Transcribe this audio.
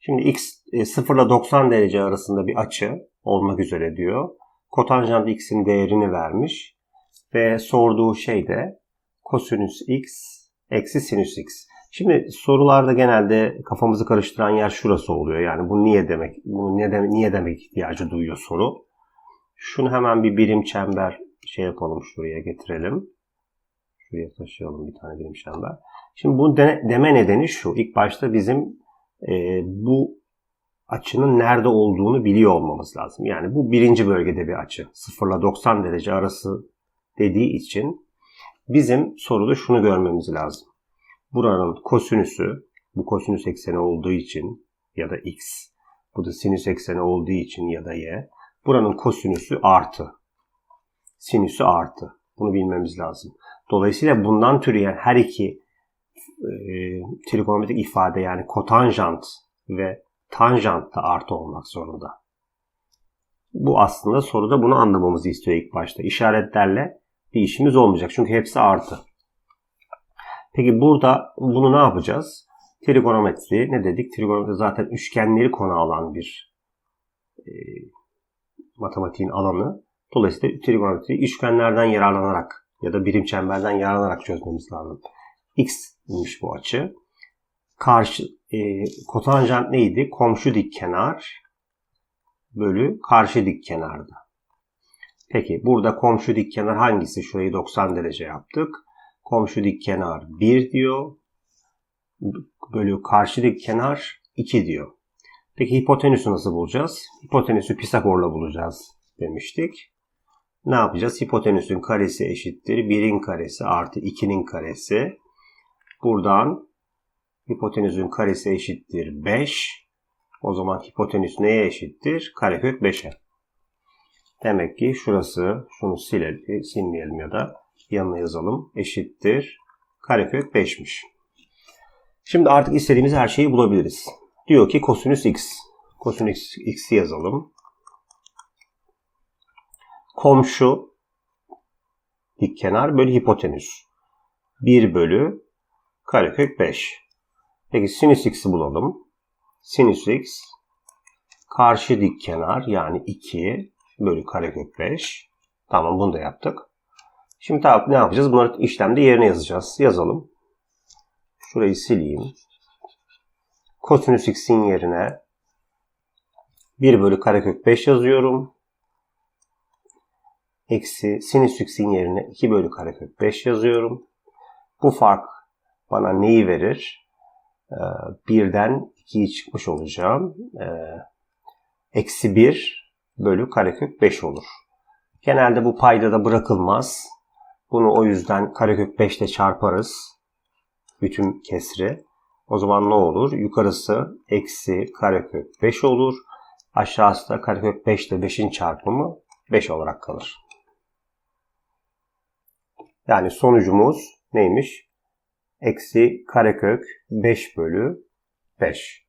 Şimdi x e, 0 ile 90 derece arasında bir açı olmak üzere diyor. Kotanjant x'in değerini vermiş. Ve sorduğu şey de kosinüs x eksi sinüs x. Şimdi sorularda genelde kafamızı karıştıran yer şurası oluyor. Yani bu niye demek, bunu ne demek, niye demek ihtiyacı duyuyor soru. Şunu hemen bir birim çember şey yapalım şuraya getirelim. Şuraya taşıyalım bir tane birim çember. Şimdi bu de, deme nedeni şu. İlk başta bizim e, bu açının nerede olduğunu biliyor olmamız lazım. Yani bu birinci bölgede bir açı. 0 ile 90 derece arası dediği için bizim soruda şunu görmemiz lazım. Buranın kosinüsü, bu kosinüs ekseni olduğu için ya da x, bu da sinüs ekseni olduğu için ya da y, buranın kosinüsü artı. Sinüsü artı. Bunu bilmemiz lazım. Dolayısıyla bundan türeyen her iki e, trigonometrik ifade yani kotanjant ve tanjant da artı olmak zorunda. Bu aslında soruda bunu anlamamızı istiyor ilk başta. İşaretlerle bir işimiz olmayacak. Çünkü hepsi artı. Peki burada bunu ne yapacağız? Trigonometri ne dedik? Trigonometri zaten üçgenleri konu alan bir e, matematiğin alanı. Dolayısıyla trigonometri üçgenlerden yararlanarak ya da birim çemberden yararlanarak çözmemiz lazım. X'miş bu açı. Karşı e, kotanjant neydi? Komşu dik kenar bölü karşı dik kenarda. Peki burada komşu dik kenar hangisi? Şurayı 90 derece yaptık. Komşu dik kenar 1 diyor. Bölü karşı dik kenar 2 diyor. Peki hipotenüsü nasıl bulacağız? Hipotenüsü Pisagor'la bulacağız demiştik. Ne yapacağız? Hipotenüsün karesi eşittir 1'in karesi artı 2'nin karesi. Buradan hipotenüsün karesi eşittir 5. O zaman hipotenüs neye eşittir? Karekök 5'e. Demek ki şurası, şunu silelim, silmeyelim ya da yanına yazalım. Eşittir. Karekök 5'miş. Şimdi artık istediğimiz her şeyi bulabiliriz. Diyor ki kosinüs x. Kosinüs x'i yazalım. Komşu dik kenar bölü hipotenüs. 1 bölü karekök 5. Peki sinüs x'i bulalım. Sinüs x karşı dik kenar yani 2 bölü karekök 5. Tamam bunu da yaptık. Şimdi tabi ne yapacağız? Bunları işlemde yerine yazacağız. Yazalım. Şurayı sileyim. Kosinüs x'in yerine 1 bölü karekök 5 yazıyorum. Eksi sinüs x'in yerine 2 bölü karekök 5 yazıyorum. Bu fark bana neyi verir? Ee, birden 2'yi çıkmış olacağım. Ee, eksi 1 bölü karekök 5 olur. Genelde bu payda da bırakılmaz. Bunu o yüzden karekök 5 ile çarparız. Bütün kesri. O zaman ne olur? Yukarısı eksi karekök 5 olur. Aşağısı da karekök 5 ile 5'in çarpımı 5 olarak kalır. Yani sonucumuz neymiş? Eksi karekök 5 bölü 5.